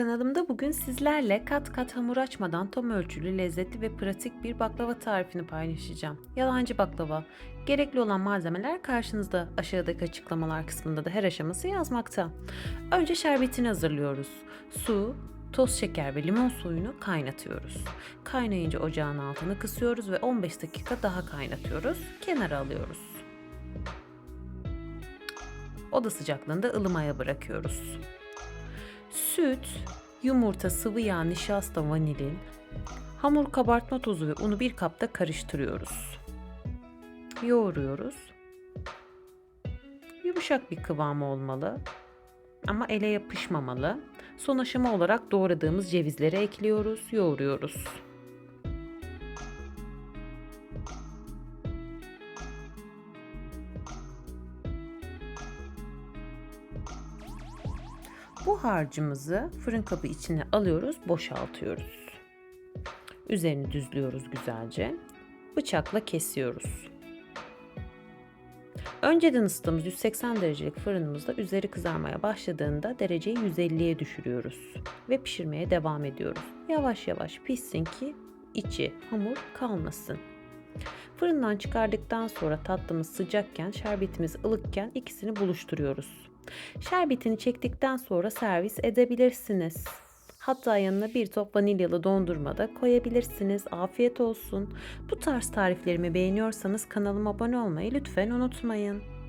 Kanalımda bugün sizlerle kat kat hamur açmadan tam ölçülü, lezzetli ve pratik bir baklava tarifini paylaşacağım. Yalancı baklava. Gerekli olan malzemeler karşınızda. Aşağıdaki açıklamalar kısmında da her aşaması yazmakta. Önce şerbetini hazırlıyoruz. Su, toz şeker ve limon suyunu kaynatıyoruz. Kaynayınca ocağın altını kısıyoruz ve 15 dakika daha kaynatıyoruz. Kenara alıyoruz. Oda sıcaklığında ılımaya bırakıyoruz. Süt, yumurta, sıvı yağ, nişasta, vanilin, hamur kabartma tozu ve unu bir kapta karıştırıyoruz. Yoğuruyoruz. Yumuşak bir kıvamı olmalı ama ele yapışmamalı. Son aşama olarak doğradığımız cevizleri ekliyoruz, yoğuruyoruz. Bu harcımızı fırın kabı içine alıyoruz, boşaltıyoruz. Üzerini düzlüyoruz güzelce. Bıçakla kesiyoruz. Önceden ısıttığımız 180 derecelik fırınımızda üzeri kızarmaya başladığında dereceyi 150'ye düşürüyoruz ve pişirmeye devam ediyoruz. Yavaş yavaş pişsin ki içi hamur kalmasın. Fırından çıkardıktan sonra tatlımız sıcakken, şerbetimiz ılıkken ikisini buluşturuyoruz. Şerbetini çektikten sonra servis edebilirsiniz. Hatta yanına bir top vanilyalı dondurma da koyabilirsiniz. Afiyet olsun. Bu tarz tariflerimi beğeniyorsanız kanalıma abone olmayı lütfen unutmayın.